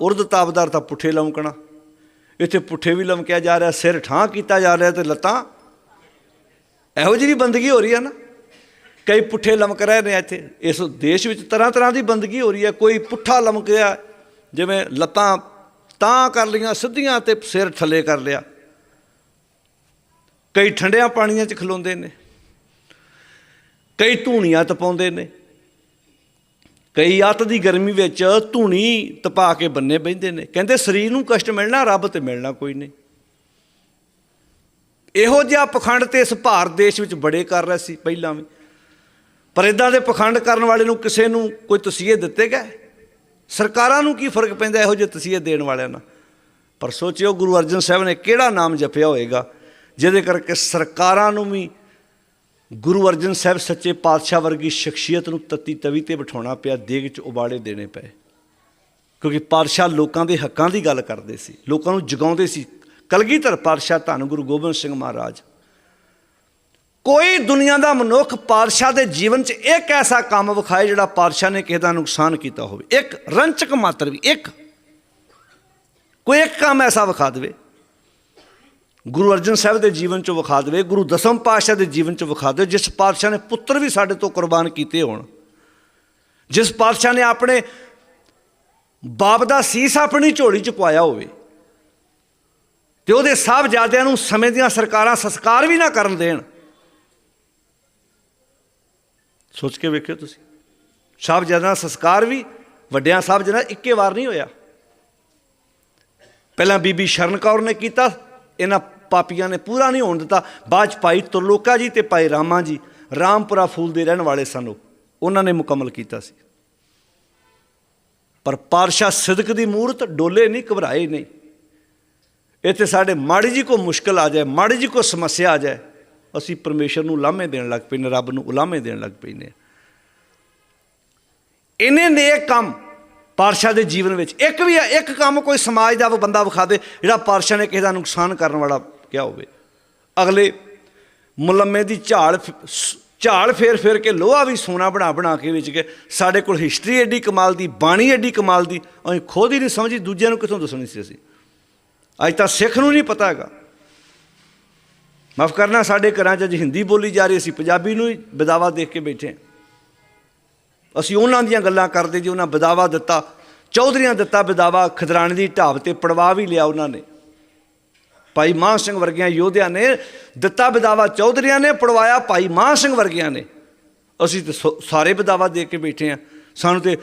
ਉਰਦ ਤਾਬਦਾਰ ਤਾਂ ਪੁੱਠੇ ਲਮਕਣਾ। ਇੱਥੇ ਪੁੱਠੇ ਵੀ ਲਮਕਿਆ ਜਾ ਰਿਹਾ, ਸਿਰ ਠਾਂ ਕੀਤਾ ਜਾ ਰਿਹਾ ਤੇ ਲੱਤਾਂ। ਇਹੋ ਜਿਹੀ ਵੀ ਬੰਦਗੀ ਹੋ ਰਹੀ ਹੈ ਨਾ। ਕਈ ਪੁੱਠੇ ਲਮਕ ਰਹੇ ਨੇ ਇੱਥੇ। ਇਸ ਦੇਸ਼ ਵਿੱਚ ਤਰ੍ਹਾਂ ਤਰ੍ਹਾਂ ਦੀ ਬੰਦਗੀ ਹੋ ਰਹੀ ਹੈ। ਕੋਈ ਪੁੱਠਾ ਲਮਕਿਆ ਜਿਵੇਂ ਲੱਤਾਂ ਤਾਂ ਕਰ ਲੀਆਂ ਸਿੱਧੀਆਂ ਤੇ ਸਿਰ ਥੱਲੇ ਕਰ ਲਿਆ। ਕਈ ਠੰਡਿਆਂ ਪਾਣੀਆਂ 'ਚ ਖਲੋਂਦੇ ਨੇ। ਕਈ ਧੂਣੀਆਂ ਤਪਾਉਂਦੇ ਨੇ। ਕਈ ਅੱਤ ਦੀ ਗਰਮੀ ਵਿੱਚ ਧੂਣੀ ਤਪਾ ਕੇ ਬੰਨੇ ਬੈਂਦੇ ਨੇ। ਕਹਿੰਦੇ ਸਰੀਰ ਨੂੰ ਕਸ਼ਟ ਮਿਲਣਾ, ਰੱਬ ਤੇ ਮਿਲਣਾ ਕੋਈ ਨਹੀਂ। ਇਹੋ ਜਿਹਾ ਪਖੰਡ ਤੇ ਇਸ ਭਾਰਤ ਦੇਸ਼ ਵਿੱਚ ਬੜੇ ਕਰ ਰਹੇ ਸੀ ਪਹਿਲਾਂ ਵੀ। ਪਰ ਇਦਾਂ ਦੇ ਪਖੰਡ ਕਰਨ ਵਾਲੇ ਨੂੰ ਕਿਸੇ ਨੂੰ ਕੋਈ ਤਸੀਹੇ ਦਿੱਤੇ ਗਏ? ਸਰਕਾਰਾਂ ਨੂੰ ਕੀ ਫ਼ਰਕ ਪੈਂਦਾ ਇਹੋ ਜਿਹੇ ਤਸੀਹੇ ਦੇਣ ਵਾਲਿਆਂ ਨਾਲ? ਪਰ ਸੋਚਿਓ ਗੁਰੂ ਅਰਜਨ ਸਾਹਿਬ ਨੇ ਕਿਹੜਾ ਨਾਮ ਜਪਿਆ ਹੋਏਗਾ, ਜਿਹਦੇ ਕਰਕੇ ਸਰਕਾਰਾਂ ਨੂੰ ਵੀ ਗੁਰੂ ਅਰਜਨ ਸਾਹਿਬ ਸੱਚੇ ਪਾਤਸ਼ਾਹ ਵਰਗੀ ਸ਼ਖਸੀਅਤ ਨੂੰ ਤੱਤੀ ਤਵੀ ਤੇ ਬਿਠਾਉਣਾ ਪਿਆ, ਦੇਗ 'ਚ ਉਬਾਲੇ ਦੇਣੇ ਪਏ। ਕਿਉਂਕਿ ਪਾਤਸ਼ਾਹ ਲੋਕਾਂ ਦੇ ਹੱਕਾਂ ਦੀ ਗੱਲ ਕਰਦੇ ਸੀ, ਲੋਕਾਂ ਨੂੰ ਜਗਾਉਂਦੇ ਸੀ। ਕਲਗੀਧਰ ਪਾਤਸ਼ਾਹ ਧੰਨ ਗੁਰੂ ਗੋਬਿੰਦ ਸਿੰਘ ਮਹਾਰਾਜ। ਕੋਈ ਦੁਨੀਆ ਦਾ ਮਨੁੱਖ ਪਾਤਸ਼ਾਹ ਦੇ ਜੀਵਨ 'ਚ ਇੱਕ ਐਸਾ ਕੰਮ ਵਿਖਾਏ ਜਿਹੜਾ ਪਾਤਸ਼ਾਹ ਨੇ ਕਿਸੇ ਦਾ ਨੁਕਸਾਨ ਕੀਤਾ ਹੋਵੇ। ਇੱਕ ਰੰਚਕ ਮਾਤਰ ਵੀ, ਇੱਕ। ਕੋਈ ਇੱਕ ਕੰਮ ਐਸਾ ਵਿਖਾ ਦੇਵੇ। ਗੁਰੂ ਅਰਜਨ ਸਾਹਿਬ ਦੇ ਜੀਵਨ 'ਚ ਵਿਖਾ ਦੇਵੇ, ਗੁਰੂ ਦਸਮ ਪਾਤਸ਼ਾਹ ਦੇ ਜੀਵਨ 'ਚ ਵਿਖਾ ਦੇਵੇ, ਜਿਸ ਪਾਤਸ਼ਾਹ ਨੇ ਪੁੱਤਰ ਵੀ ਸਾਡੇ ਤੋਂ ਕੁਰਬਾਨ ਕੀਤੇ ਹੋਣ। ਜਿਸ ਪਾਤਸ਼ਾਹ ਨੇ ਆਪਣੇ ਬਾਪ ਦਾ ਸੀਸ ਆਪਣੀ ਝੋਲੀ 'ਚ ਪਾਇਆ ਹੋਵੇ, ਤੇ ਉਹਦੇ ਸਾਹਿਬਜ਼ਾਦਿਆਂ ਨੂੰ ਸਮੇਂ ਦੀਆਂ ਸਰਕਾਰਾਂ ਸੰਸਕਾਰ ਵੀ ਨਾ ਕਰਨ ਦੇਣ। ਸੋਚ ਕੇ ਵੇਖਿਓ ਤੁਸੀਂ। ਸਾਹਿਬਜ਼ਾਦਿਆਂ ਦਾ ਸੰਸਕਾਰ ਵੀ, ਵੱਡਿਆਂ ਸਾਹਿਬਜ਼ਾਦਿਆਂ ਇੱਕੇ ਵਾਰ ਨਹੀਂ ਹੋਇਆ। ਪਹਿਲਾਂ ਬੀਬੀ ਸ਼ਰਨ ਕੌਰ ਨੇ ਕੀਤਾ ਇਹਨਾਂ ਪਾਪੀਆਂ ਨੇ ਪੂਰਾ ਨਹੀਂ ਹੋਣ ਦਿੱਤਾ। ਬਾਅਦ ਚ ਭਾਈ ਤੁਰਲੋਕਾ ਜੀ ਤੇ ਭਾਈ ਰਾਮਾ ਜੀ ਰਾਮਪੁਰਾ ਫੂਲ ਦੇ ਰਹਿਣ ਵਾਲੇ ਸਨ ਉਹਨਾਂ ਨੇ ਮੁਕੰਮਲ ਕੀਤਾ ਸੀ। ਪਰ ਪਾਰਸ਼ਾ ਸਿਦਕ ਦੀ ਮੂਰਤ ਡੋਲੇ ਨਹੀਂ, ਘਬਰਾਏ ਨਹੀਂ। ਇੱਥੇ ਸਾਡੇ ਮਾੜੀ ਜੀ ਕੋ ਮੁਸ਼ਕਲ ਆ ਜਾਏ, ਮਾੜੀ ਜੀ ਕੋ ਸਮੱਸਿਆ ਆ ਜਾਏ, ਅਸੀਂ ਪਰਮੇਸ਼ਰ ਨੂੰ ਲਾਮੇ ਦੇਣ ਲੱਗ ਪਏ ਨੇ, ਰੱਬ ਨੂੰ ਉਲਾਮੇ ਦੇਣ ਲੱਗ ਪਏ ਨੇ। ਇਹਨੇ ਨੇਕ ਕੰਮ ਪਾਰਸ਼ਾ ਦੇ ਜੀਵਨ ਵਿੱਚ। ਇੱਕ ਵੀ ਇੱਕ ਕੰਮ ਕੋਈ ਸਮਾਜ ਦਾ ਬੰਦਾ ਵਿਖਾ ਦੇ, ਜਿਹੜਾ ਪਾਰਸ਼ਾ ਨੇ ਕਿਸੇ ਦਾ ਨੁਕਸਾਨ ਕਰਨ ਵਾਲਾ ਕਿਹਾ ਹੋਵੇ। ਅਗਲੇ, ਮੁਲੰਮੇ ਦੀ ਝਾੜ ਫ- ਸ- ਝਾੜ ਫੇਰ ਫੇਰ ਕੇ ਲੋਹਾ ਵੀ ਸੋਨਾ ਬਣਾ ਬਣਾ ਕੇ ਵਿੱਚ ਕੇ ਸਾਡੇ ਕੋਲ ਹਿਸਟਰੀ ਐਡੀ ਕਮਾਲ ਦੀ, ਬਾਣੀ ਐਡੀ ਕਮਾਲ ਦੀ, ਅਸੀਂ ਖੁਦ ਹੀ ਨਹੀਂ ਸਮਝੀ, ਦੂਜਿਆਂ ਨੂੰ ਕਿੱਥੋਂ ਦੱਸਣੀ ਸੀ ਅਸੀਂ। ਅੱਜ ਤਾਂ ਸਿੱਖ ਨੂੰ ਨਹੀਂ ਪਤਾ ਹੈਗਾ। ਮਾਫ ਕਰਨਾ, ਸਾਡੇ ਘਰਾਂ 'ਚ ਅੱਜ ਹਿੰਦੀ ਬੋਲੀ ਜਾ ਰਹੀ, ਅਸੀਂ ਪੰਜਾਬੀ ਨੂੰ ਹੀ ਬਦਾਵਾ ਦੇਖ ਕੇ ਬੈਠੇ ਹਾਂ। ਅਸੀਂ ਉਹਨਾਂ ਦੀਆਂ ਗੱਲਾਂ ਕਰਦੇ ਜੀ, ਉਹਨਾਂ ਬਦਾਵਾ ਦਿੱਤਾ, ਚੌਧਰੀਆਂ ਦਿੱਤਾ ਬਦਾਵਾ, ਖਦਰਾਣੇ ਦੀ ਢਾਬ ਤੇ ਪੜਵਾ ਵੀ ਲਿਆ ਉਹਨਾਂ ਨੇ। ਭਾਈ ਮਾਨ ਸਿੰਘ ਵਰਗਿਆਂ ਯੋਧਿਆਂ ਨੇ ਦਿੱਤਾ ਬਦਾਵਾ, ਚੌਧਰੀਆਂ ਨੇ ਪੜਵਾਇਆ, ਭਾਈ ਮਾਨ ਸਿੰਘ ਵਰਗਿਆਂ ਨੇ। ਅਸੀਂ ਤੇ ਸੋ- ਸਾਰੇ ਬਦਾਵਾ ਦੇ ਕੇ ਬੈਠੇ ਆ ਸਾਨੂੰ ਤੇ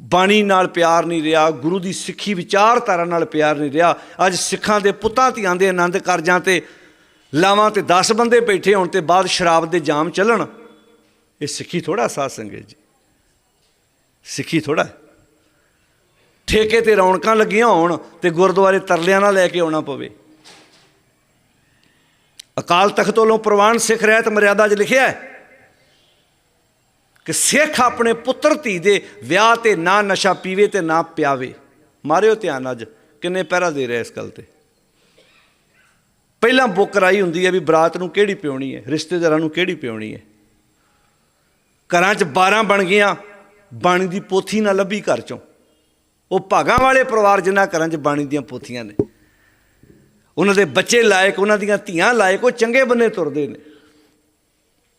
ਬਾਣੀ ਨਾਲ ਪਿਆਰ ਨਹੀਂ ਰਿਹਾ, ਗੁਰੂ ਦੀ ਸਿੱਖੀ ਵਿਚਾਰਧਾਰਾ ਨਾਲ ਪਿਆਰ ਨਹੀਂ ਰਿਹਾ। ਅੱਜ ਸਿੱਖਾਂ ਦੇ ਪੁੱਤਾਂ, ਧੀਆਂ ਦੇ ਆਨੰਦ ਕਾਰਜਾਂ ਤੇ ਲਾਵਾਂ ਤੇ 10 ਬੰਦੇ ਬੈਠੇ ਹੋਣ ਤੇ ਬਾਅਦ ਸ਼ਰਾਬ ਦੇ ਜਾਮ ਚੱਲਣ। ਇਹ ਸਿੱਖੀ ਥੋੜਾ ਸਾਧ ਸੰਗਤ ਜੀ। ਸਿੱਖੀ ਥੋੜਾ ਠੇਕੇ ਤੇ ਰੌਣਕਾਂ ਲੱਗੀਆਂ ਹੋਣ ਤੇ ਗੁਰਦੁਆਰੇ ਤਰਲਿਆਂ ਨਾਲ ਲੈ ਕੇ ਆਉਣਾ ਪਵੇ। ਅਕਾਲ ਤਖਤ ਵੱਲੋਂ ਪ੍ਰਵਾਨ ਸਿੱਖ ਰਹਿਤ ਮਰਿਆਦਾ 'ਚ ਲਿਖਿਆ ਹੈ ਕਿ ਸਿੱਖ ਆਪਣੇ ਪੁੱਤਰ ਧੀ ਦੇ ਵਿਆਹ ਤੇ ਨਾ ਨਸ਼ਾ ਪੀਵੇ ਤੇ ਨਾ ਪਿਆਵੇ। ਮਾਰਿਓ ਧਿਆਨ ਅੱਜ, ਕਿੰਨੇ ਪਹਿਰਾ ਦੇ ਰਿਹਾ ਇਸ ਗੱਲ ਤੇ। ਪਹਿਲਾਂ ਬੁੱਕ ਕਰਾਈ ਹੁੰਦੀ ਹੈ ਵੀ ਬਰਾਤ ਨੂੰ ਕਿਹੜੀ ਪਿਉਣੀ ਹੈ, ਰਿਸ਼ਤੇਦਾਰਾਂ ਨੂੰ ਕਿਹੜੀ ਪਿਉਣੀ ਹੈ। ਘਰਾਂ 'ਚ 12 ਬਣ ਗਈਆਂ ਬਾਣੀ ਦੀ ਪੋਥੀ ਨਾ ਲੱਭੀ ਘਰ 'ਚੋਂ। ਉਹ ਭਾਗਾਂ ਵਾਲੇ ਪਰਿਵਾਰ ਜਿਨ੍ਹਾਂ ਘਰਾਂ 'ਚ ਬਾਣੀ ਦੀਆਂ ਪੋਥੀਆਂ ਨੇ। ਉਹਨਾਂ ਦੇ ਬੱਚੇ ਲਾਇਕ, ਉਹਨਾਂ ਦੀਆਂ ਧੀਆਂ ਲਾਇਕ, ਉਹ ਚੰਗੇ ਬੰਨੇ ਤੁਰਦੇ ਨੇ।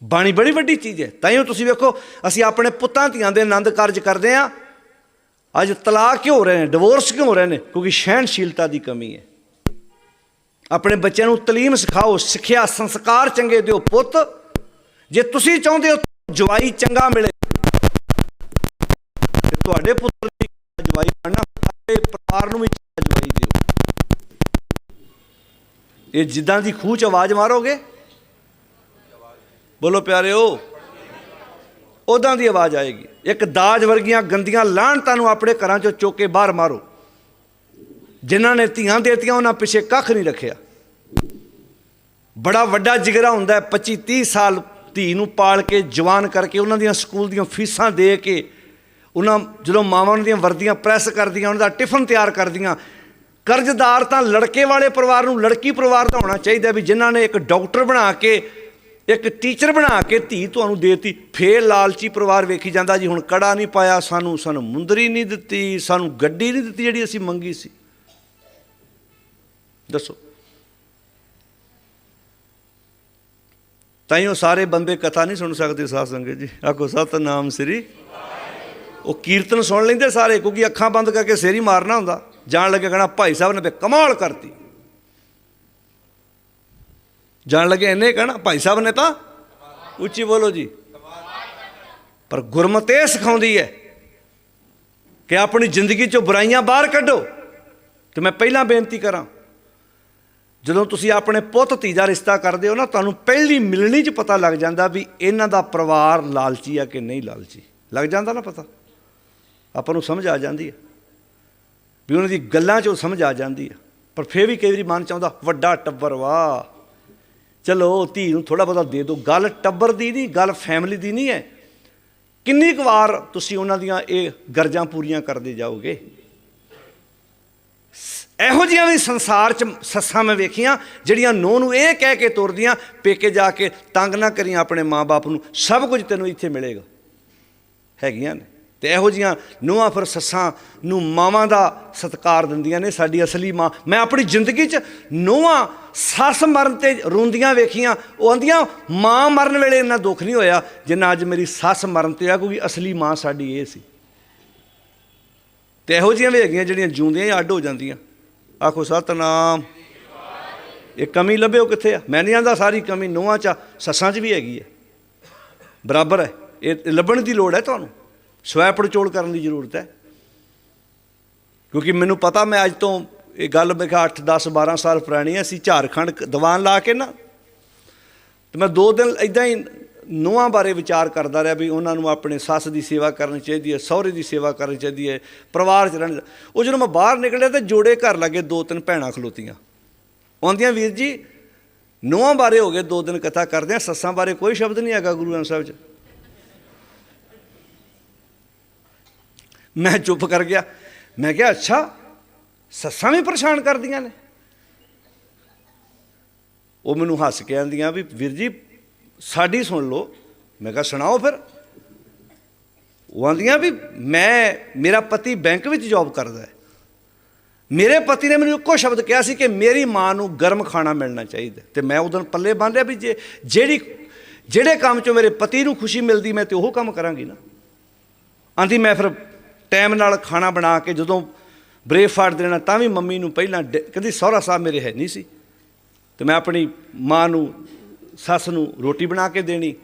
ਬਾਣੀ ਬੜੀ ਵੱਡੀ ਚੀਜ਼ ਹੈ। ਤਾਂ ਹੀ ਤੁਸੀਂ ਵੇਖੋ, ਅਸੀਂ ਆਪਣੇ ਪੁੱਤਾਂ ਧੀਆਂ ਦੇ ਆਨੰਦ ਕਾਰਜ ਕਰਦੇ ਆ ਅੱਜ ਤਲਾਕ ਕਿਉਂ ਹੋ ਰਹੇ ਨੇ? ਡਿਵੋਰਸ ਕਿਉਂ ਹੋ ਰਹੇ ਨੇ? ਕਿਉਂਕਿ ਸਹਿਣਸ਼ੀਲਤਾ ਦੀ ਕਮੀ ਹੈ। ਆਪਣੇ ਬੱਚਿਆਂ ਨੂੰ ਤਾਲੀਮ ਸਿਖਾਓ, ਸਿੱਖਿਆ, ਸੰਸਕਾਰ ਚੰਗੇ ਦਿਓ ਪੁੱਤ। ਜੇ ਤੁਸੀਂ ਚਾਹੁੰਦੇ ਹੋ ਜਵਾਈ ਚੰਗਾ ਮਿਲੇ। ਤੇ ਤੁਹਾਡੇ ਪੁੱਤਰ ਦੀ ਜਵਾਈ ਬਣਨਾ ਆਪਣੇ ਪਰਿਵਾਰ ਨੂੰ ਵੀ ਜਵਾਈ ਦਿਓ। ਇਹ ਜਿੱਦਾਂ ਦੀ ਖੂਹ ਚ ਆਵਾਜ਼ ਮਾਰੋਗੇ? ਬੋਲੋ ਪਿਆਰਿਓ ਉਦਾਂ ਦੀ ਆਵਾਜ਼ ਆਏਗੀ। ਇੱਕ ਦਾਜ ਵਰਗੀਆਂ ਗੰਦੀਆਂ ਲਾਹਣਤਾਂ ਨੂੰ ਆਪਣੇ ਘਰਾਂ ਚੋਂ ਚੁੱਕ ਕੇ ਬਾਹਰ ਮਾਰੋ। ਜਿਨ੍ਹਾਂ ਨੇ ਧੀਆਂ ਦੇਤੀਆਂ, ਉਹਨਾਂ ਪਿੱਛੇ ਕੱਖ ਨਹੀਂ ਰੱਖਿਆ। ਬੜਾ ਵੱਡਾ ਜਿਗਰਾ ਹੁੰਦਾ ਹੈ 25 30 ਸਾਲ ਧੀ ਨੂੰ ਪਾਲ ਕੇ, ਜਵਾਨ ਕਰਕੇ, ਉਹਨਾਂ ਦੀਆਂ ਸਕੂਲ ਦੀਆਂ ਫੀਸਾਂ ਦੇ ਕੇ ਉਹਨਾਂ ਜਦੋਂ ਮਾਵਾਂ ਉਹਨਾਂ ਦੀਆਂ ਵਰਦੀਆਂ ਪ੍ਰੈਸ ਕਰਦੀਆਂ, ਉਹਨਾਂ ਦਾ ਟਿਫਨ ਤਿਆਰ ਕਰਦੀਆਂ, ਕਰਜ਼ਦਾਰ ਤਾਂ ਲੜਕੇ ਵਾਲੇ ਪਰਿਵਾਰ ਨੂੰ ਲੜਕੀ ਪਰਿਵਾਰ ਦਾ ਹੋਣਾ ਚਾਹੀਦਾ ਵੀ ਜਿਨ੍ਹਾਂ ਨੇ ਇੱਕ ਡਾਕਟਰ ਬਣਾ ਕੇ, ਇੱਕ ਟੀਚਰ ਬਣਾ ਕੇ ਧੀ ਤੁਹਾਨੂੰ ਦੇਤੀ, ਫੇਰ ਲਾਲਚੀ ਪਰਿਵਾਰ ਵੇਖੀ ਜਾਂਦਾ ਜੀ, ਹੁਣ ਕੜਾ ਨਹੀਂ ਪਾਇਆ, ਸਾਨੂੰ ਸਾਨੂੰ ਮੁੰਦਰੀ ਨਹੀਂ ਦਿੱਤੀ, ਸਾਨੂੰ ਗੱਡੀ ਨਹੀਂ ਦਿੱਤੀ ਜਿਹੜੀ ਅਸੀਂ ਮੰਗੀ ਸੀ। ਦੱਸੋ। ਤਾਂ ਹੀ ਉਹ ਸਾਰੇ ਬੰਦੇ ਕਥਾ ਨਹੀਂ ਸੁਣ ਸਕਦੇ ਸਾਧ ਸੰਗਤ ਜੀ। ਆਖੋ, ਸਤਨਾਮ ਸ੍ਰੀ ਉਹ ਕੀਰਤਨ ਸੁਣ ਲੈਂਦੇ ਸਾਰੇ, ਕਿਉਂਕਿ ਅੱਖਾਂ ਬੰਦ ਕਰਕੇ ਸੇਰੀ ਮਾਰਨਾ ਹੁੰਦਾ। ਜਾਣ ਲੱਗੇ ਕਹਣਾ, ਭਾਈ ਸਾਹਿਬ ਨੇ ਤੇ ਕਮਾਲ ਕਰਤੀ। ਜਾਣ ਲੱਗੇ ਇਹਨੇ ਕਹਣਾ, ਭਾਈ ਸਾਹਿਬ ਨੇ ਤਾਂ ਉੱਚੀ ਬੋਲੋ ਜੀ। ਪਰ ਗੁਰਮਤ ਇਹ ਸਿਖਾਉਂਦੀ ਹੈ ਕਿ ਆਪਣੀ ਜ਼ਿੰਦਗੀ ਚੋਂ ਬੁਰਾਈਆਂ ਬਾਹਰ ਕੱਢੋ। ਤੇ ਮੈਂ ਪਹਿਲਾਂ ਬੇਨਤੀ ਕਰਾਂ, ਜਦੋਂ ਤੁਸੀਂ ਆਪਣੇ ਪੁੱਤ, ਧੀ ਦਾ ਰਿਸ਼ਤਾ ਕਰਦੇ ਹੋ ਨਾ, ਤੁਹਾਨੂੰ ਪਹਿਲੀ ਮਿਲਣੀ 'ਚ ਪਤਾ ਲੱਗ ਜਾਂਦਾ ਵੀ ਇਹਨਾਂ ਦਾ ਪਰਿਵਾਰ ਲਾਲਚੀ ਆ ਕਿ ਨਹੀਂ ਲਾਲਚੀ। ਲੱਗ ਜਾਂਦਾ ਨਾ ਪਤਾ? ਆਪਾਂ ਨੂੰ ਸਮਝ ਆ ਜਾਂਦੀ ਹੈ। ਵੀ ਉਹਨਾਂ ਦੀ ਗੱਲਾਂ 'ਚੋਂ ਸਮਝ ਆ ਜਾਂਦੀ ਹੈ। ਪਰ ਫੇਰ ਵੀ ਕਈ ਵਾਰੀ ਮਨ ਚਾਹੁੰਦਾ ਵੱਡਾ ਟੱਬਰ ਵਾ ਚਲੋ, ਧੀ ਨੂੰ ਥੋੜਾ ਬਹੁਤਾ ਦੇ ਦਿਓ। ਗੱਲ ਟੱਬਰ ਦੀ ਨਹੀਂ, ਗੱਲ ਫੈਮਿਲੀ ਦੀ ਨਹੀਂ ਹੈ। ਕਿੰਨੀ ਕੁ ਵਾਰ ਤੁਸੀਂ ਉਹਨਾਂ ਦੀਆਂ ਇਹ ਗਰਜਾਂ ਪੂਰੀਆਂ ਕਰਦੇ ਜਾਓਗੇ? ਇਹੋ ਜਿਹੀਆਂ ਵੀ ਸੰਸਾਰ 'ਚ ਸੱਸਾਂ ਮੈਂ ਵੇਖੀਆਂ, ਜਿਹੜੀਆਂ ਨੂੰਹ ਨੂੰ ਇਹ ਕਹਿ ਕੇ ਤੁਰਦੀਆਂ, ਪੇਕੇ ਜਾ ਕੇ ਤੰਗ ਨਾ ਕਰੀਆਂ ਆਪਣੇ ਮਾਪੇ ਨੂੰ, ਸਭ ਕੁਝ ਤੈਨੂੰ ਇੱਥੇ ਮਿਲੇਗਾ। ਹੈਗੀਆਂ ਨੇ। ਤੇ ਇਹੋ ਜੀਆਂ ਨੂੰਹਾਂ ਫਿਰ ਸੱਸਾਂ ਨੂੰ ਮਾਵਾਂ ਦਾ ਸਤਿਕਾਰ ਦਿੰਦੀਆਂ ਨੇ ਸਾਡੀ ਅਸਲੀ ਮਾਂ। ਮੈਂ ਆਪਣੀ ਜ਼ਿੰਦਗੀ 'ਚ ਨੂੰਹਾਂ ਸੱਸ ਮਰਨ ਤੇ ਰੋਂਦੀਆਂ ਵੇਖੀਆਂ ਉਹ ਆਂਦੀਆਂ ਮਾਂ ਮਰਨ ਵੇਲੇ ਇੰਨਾ ਦੁੱਖ ਨਹੀਂ ਹੋਇਆ ਜਿੰਨਾ ਅੱਜ ਮੇਰੀ ਸੱਸ ਮਰਨ ਤੇ ਆ ਕਿਉਂਕਿ ਅਸਲੀ ਮਾਂ ਸਾਡੀ ਇਹ ਸੀ। ਤੇ ਇਹੋ ਜੀਆਂ ਵੀ ਹੈਗੀਆਂ ਜਿਹੜੀਆਂ ਜਿਉਂਦੀਆਂ ਹੀ ਅੱਡ ਹੋ ਜਾਂਦੀਆਂ। ਆਖੋ ਸਤਨਾਮ। ਇਹ ਕਮੀ ਲੱਭਿਓ ਕਿੱਥੇ ਆ? ਮੈਂ ਨਹੀਂ ਆਂਦਾ ਸਾਰੀ ਕਮੀ ਨੂੰਹਾਂ 'ਚ ਆ, ਸੱਸਾਂ 'ਚ ਵੀ ਹੈਗੀ ਹੈ ਬਰਾਬਰ ਹੈ। ਇਹ ਲੱਭਣ ਦੀ ਲੋੜ ਹੈ ਤੁਹਾਨੂੰ? ਸਵੈ ਪੜਚੋਲ ਕਰਨ ਦੀ ਜ਼ਰੂਰਤ ਹੈ। ਕਿਉਂਕਿ ਮੈਨੂੰ ਪਤਾ ਮੈਂ ਅੱਜ ਤੋਂ ਇਹ ਗੱਲ ਮੈਂ ਕਿਹਾ 8 10 12 ਸਾਲ ਪੁਰਾਣੀ ਹੈ, ਅਸੀਂ ਝਾਰਖੰਡ ਦੀਵਾਨ ਲਾ ਕੇ ਨਾ, ਤੇ ਮੈਂ ਦੋ ਦਿਨ ਇਦਾਂ ਹੀ ਨੂੰਹਾਂ ਬਾਰੇ ਵਿਚਾਰ ਕਰਦਾ ਰਿਹਾ ਵੀ ਉਹਨਾਂ ਨੂੰ ਆਪਣੇ ਸੱਸ ਦੀ ਸੇਵਾ ਕਰਨੀ ਚਾਹੀਦੀ ਹੈ, ਸਹੁਰੇ ਦੀ ਸੇਵਾ ਕਰਨੀ ਚਾਹੀਦੀ ਹੈ, ਪਰਿਵਾਰ ਚ ਰਹਿਣ ਉਹ ਜਦੋਂ ਮੈਂ ਬਾਹਰ ਨਿਕਲਿਆ ਤੇ ਜੋੜੇ ਘਰ ਲੱਗੇ ਦੋ ਤਿੰਨ ਭੈਣਾਂ ਖਲੋਤੀਆਂ। ਆਉਂਦੀਆਂ ਵੀਰ ਜੀ, ਨੂੰਹਾਂ ਬਾਰੇ ਹੋ ਗਏ ਦੋ ਦਿਨ ਕਥਾ ਕਰਦੇ ਆ, ਸੱਸਾਂ ਬਾਰੇ ਕੋਈ ਸ਼ਬਦ ਨਹੀਂ ਹੈਗਾ ਗੁਰੂ ਗ੍ਰੰਥ ਸਾਹਿਬ 'ਚ। ਮੈਂ ਚੁੱਪ ਕਰ ਗਿਆ। ਮੈਂ ਕਿਹਾ, ਅੱਛਾ, ਸੱਸਾਂ ਵੀ ਪਰੇਸ਼ਾਨ ਕਰਦੀਆਂ ਨੇ। ਉਹ ਮੈਨੂੰ ਹੱਸ ਕੇ ਆਂਦੀਆਂ ਵੀ, ਵੀਰ ਜੀ, ਸਾਡੀ ਸੁਣ ਲਓ। ਮੈਂ ਕਿਹਾ, ਸੁਣਾਓ ਫਿਰ। ਉਹ ਆਂਦੀਆਂ ਵੀ, ਮੈਂ, ਮੇਰਾ ਪਤੀ ਬੈਂਕ ਵਿੱਚ ਜੌਬ ਕਰਦਾ ਹੈ। ਮੇਰੇ ਪਤੀ ਨੇ ਮੈਨੂੰ ਇੱਕੋ ਸ਼ਬਦ ਕਿਹਾ ਸੀ ਕਿ ਮੇਰੀ ਮਾਂ ਨੂੰ ਗਰਮ ਖਾਣਾ ਮਿਲਣਾ ਚਾਹੀਦਾ ਤੇ ਮੈਂ ਉਦੋਂ ਪੱਲੇ ਬੰਨ ਲਿਆ ਵੀ ਜੇ ਜਿਹੜੀ, ਜਿਹੜੇ ਕੰਮ 'ਚੋਂ ਮੇਰੇ ਪਤੀ ਨੂੰ ਖੁਸ਼ੀ ਮਿਲਦੀ, ਮੈਂ ਤੇ ਉਹ ਕੰਮ ਕਰਾਂਗੀ ਨਾ। ਆਂਦੀ, ਮੈਂ ਫਿਰ ਟਾਈਮ ਨਾਲ ਖਾਣਾ ਬਣਾ ਕੇ ਜਦੋਂ ਬ੍ਰੇਕਫਾਸਟ ਦੇਣਾ, ਤਾਂ ਵੀ ਮੰਮੀ ਨੂੰ ਪਹਿਲਾਂ ਡ- ਕਹਿੰਦੀ, ਸਹੁਰਾ ਸਾਹਿਬ ਮੇਰੇ ਹੈ ਨਹੀਂ ਸੀ। ਤੇ ਮੈਂ ਆਪਣੀ ਮਾਂ ਨੂੰ, ਸੱਸ ਨੂੰ ਰੋਟੀ ਬਣਾ ਕੇ ਦੇਣੀ।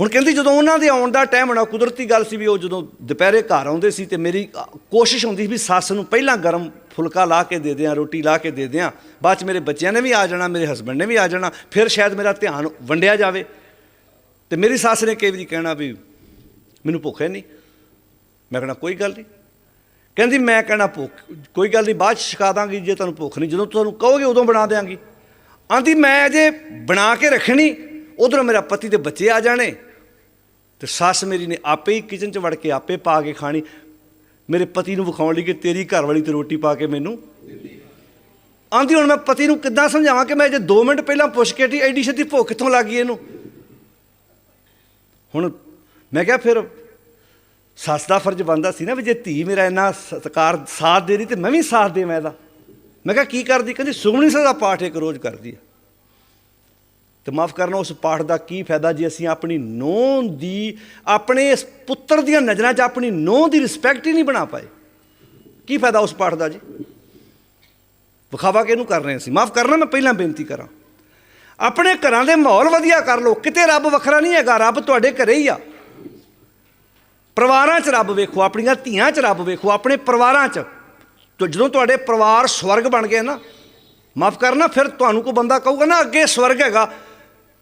ਹੁਣ ਕਹਿੰਦੀ, ਜਦੋਂ ਉਹਨਾਂ ਦੇ ਆਉਣ ਦਾ ਟਾਈਮ ਹੋਣਾ, ਕੁਦਰਤੀ ਗੱਲ ਸੀ ਵੀ ਉਹ ਜਦੋਂ ਦੁਪਹਿਰੇ ਘਰ ਆਉਂਦੇ ਸੀ ਤੇ ਮੇਰੀ ਕੋਸ਼ਿਸ਼ ਹੁੰਦੀ ਸੀ ਵੀ ਸੱਸ ਨੂੰ ਪਹਿਲਾਂ ਗਰਮ ਫੁਲਕਾ ਲਾ ਕੇ ਦੇ ਦਿਆਂ, ਰੋਟੀ ਲਾ ਕੇ ਦੇ ਦਿਆਂ। ਬਾਅਦ ਚ ਮੇਰੇ ਬੱਚਿਆਂ ਨੇ ਵੀ ਆ ਜਾਣਾ, ਮੇਰੇ ਹਸਬੰਡ ਨੇ ਵੀ ਆ ਜਾਣਾ, ਫਿਰ ਸ਼ਾਇਦ ਮੇਰਾ ਧਿਆਨ ਵੰਡਿਆ ਜਾਵੇ। ਤੇ ਮੇਰੀ ਸੱਸ ਨੇ ਕਈ ਵਾਰੀ ਕਹਿਣਾ ਵੀ, ਮੈਨੂੰ ਭੁੱਖ ਹੈ ਨਹੀਂ। ਮੈਂ ਕਹਿਣਾ ਕੋਈ ਗੱਲ ਨਹੀਂ। ਕਹਿੰਦੀ, ਮੈਂ ਕਹਿਣਾ ਭੁੱਖ, ਕੋਈ ਗੱਲ ਨਹੀਂ, ਬਾਅਦ ਚ ਛਕਾ ਦਾਂਗੀ ਜੇ ਤੁਹਾਨੂੰ ਭੁੱਖ ਨਹੀਂ। ਜਦੋਂ ਤੁਹਾਨੂੰ ਕਹੋਗੇ, ਉਦੋਂ ਬਣਾ ਦਿਆਂਗੀ। ਆਂਦੀ, ਮੈਂ ਅਜੇ ਬਣਾ ਕੇ ਰੱਖਣੀ, ਉਧਰੋਂ ਮੇਰਾ ਪਤੀ ਦੇ ਬੱਚੇ ਆ ਜਾਣੇ। ਤੇ ਸੱਸ ਮੇਰੀ ਨੇ ਆਪੇ ਹੀ ਕਿਚਨ 'ਚ ਵੜ ਕੇ ਆਪੇ ਪਾ ਕੇ ਖਾਣੀ। ਮੇਰੇ ਪਤੀ ਨੂੰ ਵਿਖਾਉਣ ਲਈ ਕਿ ਤੇਰੀ ਘਰ ਵਾਲੀ ਤੇ ਰੋਟੀ ਪਾ ਕੇ ਮੈਨੂੰ ਆਂਦੀ, ਹੁਣ ਮੈਂ ਪਤੀ ਨੂੰ ਕਿੱਦਾਂ ਸਮਝਾਵਾਂ ਕਿ ਮੈਂ ਜੇ 2 ਮਿੰਟ ਪਹਿਲਾਂ ਪੁੱਛ ਕੇ ਟੀ ਐਡੀ ਛੇਤੀ ਭੁੱਖ ਕਿੱਥੋਂ ਲੱਗ ਗਈ ਇਹਨੂੰ? ਹੁਣ ਮੈਂ ਕਿਹਾ, ਫਿਰ ਸੱਸ ਦਾ ਫਰਜ਼ ਬਣਦਾ ਸੀ ਨਾ ਵੀ ਜੇ ਧੀ ਮੇਰਾ ਇੰਨਾ ਸਤਿਕਾਰ ਸਾਥ ਦੇ ਰਹੀ ਤੇ ਮੈਂ ਵੀ ਸਾਥ ਦੇਵਾਂ ਇਹਦਾ। ਮੈਂ ਕਿਹਾ, ਕੀ ਕਰਦੀ? ਕਹਿੰਦੀ ਸੁਖਮਨੀ ਸਾਹਿਬ ਦਾ ਪਾਠ ਇੱਕ ਰੋਜ਼ ਕਰਦੀ ਆ ਤੇ ਮਾਫ ਕਰਨਾ, ਉਸ ਪਾਠ ਦਾ ਕੀ ਫਾਇਦਾ ਜੇ ਅਸੀਂ ਆਪਣੀ ਨੋਂ ਦੀ, ਆਪਣੇ ਇਸ ਪੁੱਤਰ ਦੀਆਂ ਨਜ਼ਰਾਂ 'ਚ ਆਪਣੀ ਨੋਂ ਦੀ ਰਿਸਪੈਕਟ ਹੀ ਨਹੀਂ ਬਣਾ ਪਾਏ? ਕੀ ਫਾਇਦਾ ਉਸ ਪਾਠ ਦਾ ਜੀ? ਵਿਖਾਵਾ ਕਿਹਨੂੰ ਕਰ ਰਹੇ ਸੀ ਮਾਫ ਕਰਨਾ, ਮੈਂ ਪਹਿਲਾਂ ਬੇਨਤੀ ਕਰਾਂ। ਆਪਣੇ ਘਰਾਂ ਦੇ ਮਾਹੌਲ ਵਧੀਆ ਕਰ ਲਓ। ਕਿਤੇ ਰੱਬ ਵੱਖਰਾ ਨਹੀਂ ਹੈਗਾ। ਰੱਬ ਤੁਹਾਡੇ ਘਰੇ ਹੀ ਆ। ਪਰਿਵਾਰਾਂ 'ਚ ਰੱਬ ਵੇਖੋ, ਆਪਣੀਆਂ ਧੀਆਂ 'ਚ ਰੱਬ ਵੇਖੋ, ਆਪਣੇ ਪਰਿਵਾਰਾਂ 'ਚ। ਤੋ ਜਦੋਂ ਤੁਹਾਡੇ ਪਰਿਵਾਰ ਸਵਰਗ ਬਣ ਗਏ ਨਾ, ਮਾਫ ਕਰਨਾ, ਫਿਰ ਤੁਹਾਨੂੰ ਕੋਈ ਬੰਦਾ ਕਹੂਗਾ ਨਾ, ਅੱਗੇ ਸਵਰਗ ਹੈਗਾ।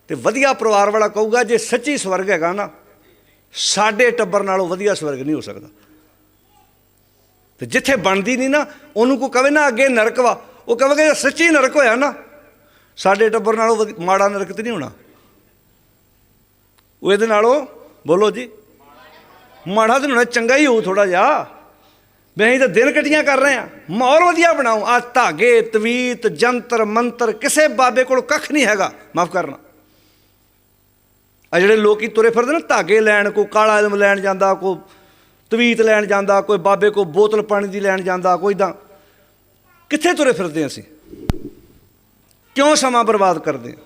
ਤੇ ਵਧੀਆ ਪਰਿਵਾਰ ਵਾਲਾ ਕਹੂਗਾ, ਜੇ ਸੱਚੀ ਸਵਰਗ ਹੈਗਾ ਨਾ, ਸਾਡੇ ਟੱਬਰ ਨਾਲੋਂ ਵਧੀਆ ਸਵਰਗ ਨਹੀਂ ਹੋ ਸਕਦਾ। ਤੇ ਜਿੱਥੇ ਬਣਦੀ ਨਹੀਂ ਨਾ, ਉਹਨੂੰ ਕੋ ਕਵੇ ਨਾ, ਅੱਗੇ ਨਰਕ ਵਾ। ਉਹ ਕਹੇਗਾ ਜੇ ਸੱਚੀ ਨਰਕ ਹੋਇਆ ਨਾ, ਸਾਡੇ ਟੱਬਰ ਨਾਲੋਂ ਵਧੀ- ਮਾੜਾ ਨਰਕ ਤੇ ਨਹੀਂ ਹੋਣਾ। ਉਹ ਇਹਦੇ ਨਾਲੋਂ, ਬੋਲੋ ਜੀ ਮਾੜਾ ਤਾਂ ਨਹੀਂ ਹੋਣਾ, ਚੰਗਾ ਹੀ ਹੋਊ ਥੋੜਾ ਜਿਹਾ। ਮੈਂ ਅਸੀਂ ਤਾਂ ਦਿਨ ਕਟੀਆਂ ਕਰ ਰਹੇ ਆ ਮਾਹੌਲ ਵਧੀਆ ਬਣਾਓ। ਆ ਧਾਗੇ, ਤਵੀਤ, ਜੰਤਰ, ਮੰਤਰ, ਕਿਸੇ ਬਾਬੇ ਕੋਲ ਕੱਖ ਨਹੀਂ ਹੈਗਾ। ਮਾਫ ਕਰਨਾ। ਆ ਜਿਹੜੇ ਲੋਕੀ ਤੁਰੇ ਫਿਰਦੇ ਨੇ, ਧਾਗੇ ਲੈਣ ਕੋ ਕਾਲਾ ਇਲਮ ਲੈਣ ਜਾਂਦਾ ਕੋ ਤਵੀਤ ਲੈਣ ਜਾਂਦਾ, ਕੋਈ ਬਾਬੇ ਕੋ ਬੋਤਲ ਪਾਣੀ ਦੀ ਲੈਣ ਜਾਂਦਾ, ਕੋਈ ਤਾਂ ਕਿੱਥੇ ਤੁਰੇ ਫਿਰਦੇ ਅਸੀਂ? ਕਿਉਂ ਸਮਾਂ ਬਰਬਾਦ ਕਰਦੇ ਹਾਂ?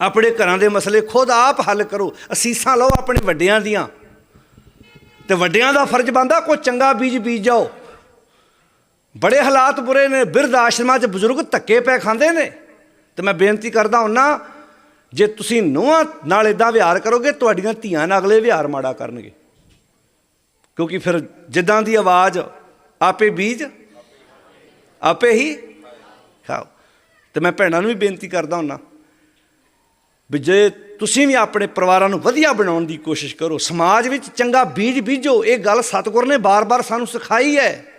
ਆਪਣੇ ਘਰਾਂ ਦੇ ਮਸਲੇ ਖੁਦ ਆਪ ਹੱਲ ਕਰੋ। ਅਸੀਸਾਂ ਲਓ ਆਪਣੇ ਵੱਡਿਆਂ ਦੀਆਂ। ਤੇ ਵੱਡਿਆਂ ਦਾ ਫਰਜ਼ ਬੰਦਾ ਕੋਈ ਚੰਗਾ ਬੀਜ ਬੀਜ ਜਾਓ। ਬੜੇ ਹਾਲਾਤ ਬੁਰੇ ਨੇ, ਬਿਰਧ ਆਸ਼ਰਮਾਂ 'ਚ ਬਜ਼ੁਰਗ ਧੱਕੇ ਪੈ ਖਾਂਦੇ ਨੇ। ਤੇ ਮੈਂ ਬੇਨਤੀ ਕਰਦਾ ਹੁੰਨਾ, ਜੇ ਤੁਸੀਂ ਨੂੰਹਾਂ ਨਾਲ ਇਦਾਂ ਵਿਹਾਰ ਕਰੋਗੇ, ਤੁਹਾਡੀਆਂ ਧੀਆਂ ਨਾਲ ਅਗਲੇ ਵਿਹਾਰ ਮਾੜਾ ਕਰਨਗੇ। ਕਿਉਂਕਿ ਫਿਰ ਜਿੱਦਾਂ ਦੀ ਆਵਾਜ਼, ਆਪੇ ਬੀਜ, ਆਪੇ ਹੀ ਖਾਓ। ਤੇ ਮੈਂ ਭੈਣਾਂ ਨੂੰ ਵੀ ਬੇਨਤੀ ਕਰਦਾ ਹੁੰਨਾ ਵੀ ਜੇ ਤੁਸੀਂ ਵੀ ਆਪਣੇ ਪਰਿਵਾਰਾਂ ਨੂੰ ਵਧੀਆ ਬਣਾਉਣ ਦੀ ਕੋਸ਼ਿਸ਼ ਕਰੋ, ਸਮਾਜ ਵਿੱਚ ਚੰਗਾ ਬੀਜ ਬੀਜੋ। ਇਹ ਗੱਲ ਸਤਿਗੁਰ ਨੇ ਬਾਰ-ਬਾਰ ਸਾਨੂੰ ਸਿਖਾਈ ਹੈ।